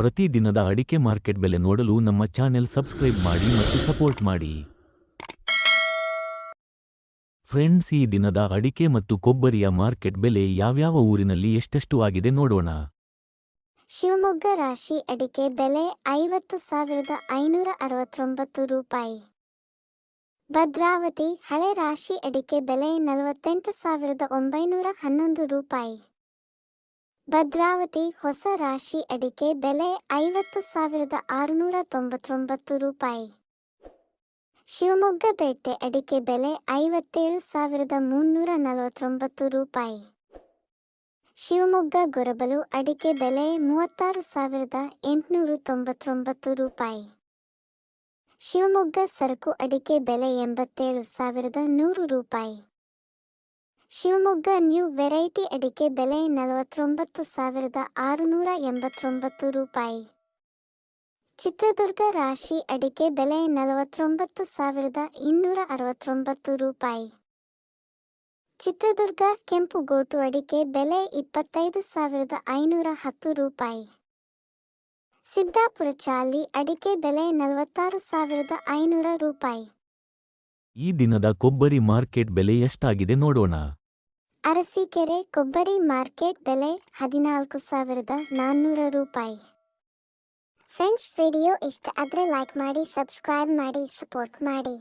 ಪ್ರತಿದಿನದ ಅಡಿಕೆ ಮಾರ್ಕೆಟ್ ಬೆಲೆ ನೋಡಲು ನಮ್ಮ ಚಾನೆಲ್ ಸಬ್ಸ್ಕ್ರೈಬ್ ಮಾಡಿ ಮತ್ತು ಸಪೋರ್ಟ್ ಮಾಡಿ. ಫ್ರೆಂಡ್ಸ್, ಈ ದಿನದ ಅಡಿಕೆ ಮತ್ತು ಕೊಬ್ಬರಿಯ ಮಾರ್ಕೆಟ್ ಬೆಲೆ ಯಾವ್ಯಾವ ಊರಿನಲ್ಲಿ ಎಷ್ಟೆಷ್ಟು ಆಗಿದೆ ನೋಡೋಣ. ಶಿವಮೊಗ್ಗ ರಾಶಿ ಅಡಿಕೆ ಬೆಲೆ ಐವತ್ತು ಸಾವಿರದ ಐನೂರ ಅರವತ್ತೊಂಬತ್ತು ರೂಪಾಯಿ. ಭದ್ರಾವತಿ ಹಳೆ ರಾಶಿ ಅಡಿಕೆ ಬೆಲೆ ನಲವತ್ತೆಂಟು ಸಾವಿರದ ಒಂಬೈನೂರ ಹನ್ನೊಂದು ರೂಪಾಯಿ. ಭದ್ರಾವತಿ ಹೊಸ ರಾಶಿ ಅಡಿಕೆ ಬೆಲೆ ಐವತ್ತು ಸಾವಿರದ ಆರುನೂರ ತೊಂಬತ್ತೊಂಬತ್ತು ರೂಪಾಯಿ. ಶಿವಮೊಗ್ಗ ಪೇಟೆ ಅಡಿಕೆ ಬೆಲೆ ಐವತ್ತೇಳು ಸಾವಿರದ ಮುನ್ನೂರ ನಲವತ್ತೊಂಬತ್ತು ರೂಪಾಯಿ. ಶಿವಮೊಗ್ಗ ಗೊರಬಲು ಅಡಿಕೆ ಬೆಲೆ ಮೂವತ್ತಾರು ಸಾವಿರದ ಎಂಟುನೂರು ತೊಂಬತ್ತೊಂಬತ್ತು ರೂಪಾಯಿ. ಶಿವಮೊಗ್ಗ ಸರಕು ಅಡಿಕೆ ಬೆಲೆ ಎಂಬತ್ತೇಳು ಸಾವಿರದ ನೂರು ರೂಪಾಯಿ. ಶಿವಮೊಗ್ಗ ನ್ಯೂ ವೆರೈಟಿ ಅಡಿಕೆ ಬೆಲೆ ನಲವತ್ತೊಂಬತ್ತು ಸಾವಿರದ ಆರುನೂರ ಎಂಬತ್ತೊಂಬತ್ತು ರೂಪಾಯಿ. ಚಿತ್ರದುರ್ಗ ರಾಶಿ ಅಡಿಕೆ ಬೆಲೆ ನಲವತ್ತೊಂಬತ್ತು ಸಾವಿರದ ಇನ್ನೂರ ಅರವತ್ತೊಂಬತ್ತು ರೂಪಾಯಿ. ಚಿತ್ರದುರ್ಗ ಕೆಂಪು ಗೋಟು ಅಡಿಕೆ ಬೆಲೆ ಇಪ್ಪತ್ತೈದು ಸಾವಿರದ ಐನೂರ ಹತ್ತು ರೂಪಾಯಿ. ಸಿದ್ದಾಪುರ ಚಾಲಿ ಅಡಿಕೆ ಬೆಲೆ ನಲವತ್ತಾರು ಸಾವಿರದ ಐನೂರ ರೂಪಾಯಿ. ಈ ದಿನದ ಕೊಬ್ಬರಿ ಮಾರ್ಕೆಟ್ ಬೆಲೆ ಎಷ್ಟಾಗಿದೆ ನೋಡೋಣ. ಅರಸೀಕೆರೆ ಕೊಬ್ಬರಿ ಮಾರ್ಕೆಟ್ ಬೆಲೆ ಹದಿನಾಲ್ಕು ಸಾವಿರದ ನಾನ್ನೂರ ರೂಪಾಯಿ. ಫ್ರೆಂಡ್ಸ್, ವಿಡಿಯೋ ಇಷ್ಟ ಆದರೆ ಲೈಕ್ ಮಾಡಿ ಸಬ್ಸ್ಕ್ರೈಬ್ ಮಾಡಿ ಸಪೋರ್ಟ್ ಮಾಡಿ.